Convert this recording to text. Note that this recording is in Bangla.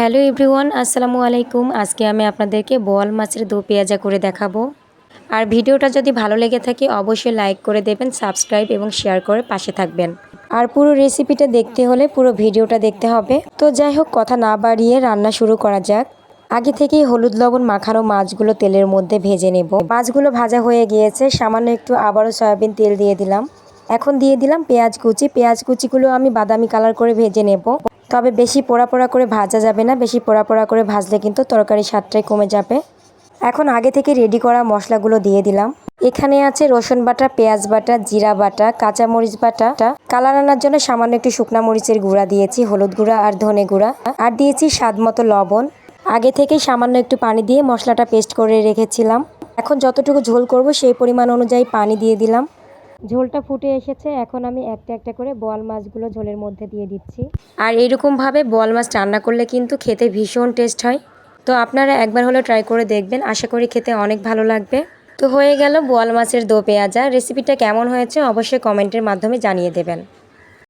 হ্যালো এভরিওয়ান, আসসালামু আলাইকুম। আজকে আমি আপনাদেরকে বোয়াল মাছের দো পেঁয়াজা করে দেখাবো। আর ভিডিওটা যদি ভালো লেগে থাকে, অবশ্যই লাইক করে দেবেন, সাবস্ক্রাইব এবং শেয়ার করে পাশে থাকবেন। আর পুরো রেসিপিটা দেখতে হলে পুরো ভিডিওটা দেখতে হবে। তো যাই হোক, কথা না বাড়িয়ে রান্না শুরু করা যাক। আগে থেকেই হলুদ লবণ মাখানো মাছগুলো তেলের মধ্যে ভেজে নেব। মাছগুলো ভাজা হয়ে গিয়েছে, সামান্য একটু আবারও সয়াবিন তেল দিয়ে দিলাম। এখন দিয়ে দিলাম পেঁয়াজ কুচি। পেঁয়াজ কুচিগুলো আমি বাদামি কালার করে ভেজে নেব। তবে বেশি পোড়া পোড়া করে ভাজা যাবে না, বেশি পোড়া পোড়া করে ভাজলে কিন্তু তরকারি স্বাদটাই কমে যাবে। এখন আগে থেকে রেডি করা মশলাগুলো দিয়ে দিলাম। এখানে আছে রসুন বাটা, পেঁয়াজ বাটা, জিরা বাটা কাঁচা মরিচ বাটা। কালার আনার জন্য সামান্য একটু শুকনা মরিচের গুঁড়া দিয়েছি, হলুদ গুঁড়া আর ধনে গুঁড়া। আর দিয়েছি স্বাদ মতো লবণ। আগে থেকে সামান্য একটু পানি দিয়ে মশলাটা পেস্ট করে রেখেছিলাম। এখন যতটুকু ঝোল করব সেই পরিমাণ অনুযায়ী পানি দিয়ে দিলাম। ঝোলটা ফুটে এসেছে, এখন আমি একটা একটা করে বোয়াল মাছগুলো ঝোলের মধ্যে দিয়ে দিচ্ছি। আর এরকমভাবে বোয়াল মাছ রান্না করলে কিন্তু খেতে ভীষণ টেস্ট হয়। তো আপনারা একবার হলে ট্রাই করে দেখবেন, আশা করি খেতে অনেক ভালো লাগবে। তো হয়ে গেল বোয়াল মাছের দো পেঁয়াজা। রেসিপিটা কেমন হয়েছে অবশ্যই কমেন্টের মাধ্যমে জানিয়ে দেবেন।